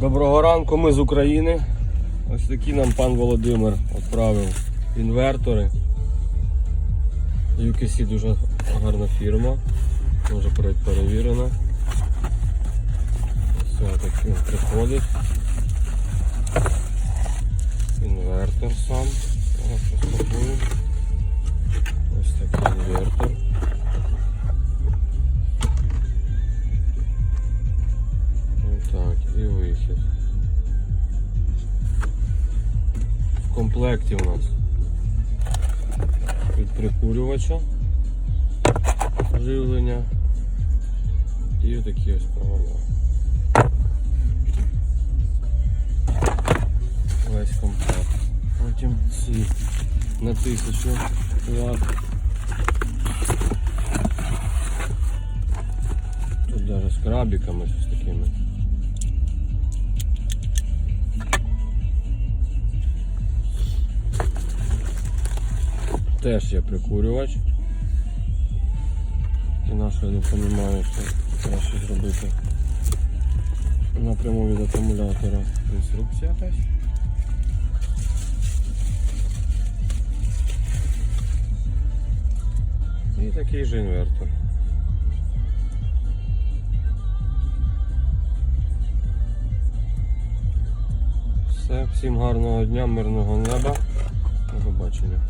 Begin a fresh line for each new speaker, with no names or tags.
Доброго ранку, ми з України. Ось такі нам пан Володимир відправив інвертори. UKC дуже гарна фірма, Може перевірена. Все так він приходить. І. В комплекті у нас від прикурювача живлення і такі ось провода. Весь комплект. Потім ці на 1000 Вт. Тут даже з крабиками з такими. Теж є прикурювач. І наше я не розумію, що краще зробити напряму від акумулятора. Інструкція якась. І такий же інвертор. Все, всім гарного дня, мирного неба. До побачення.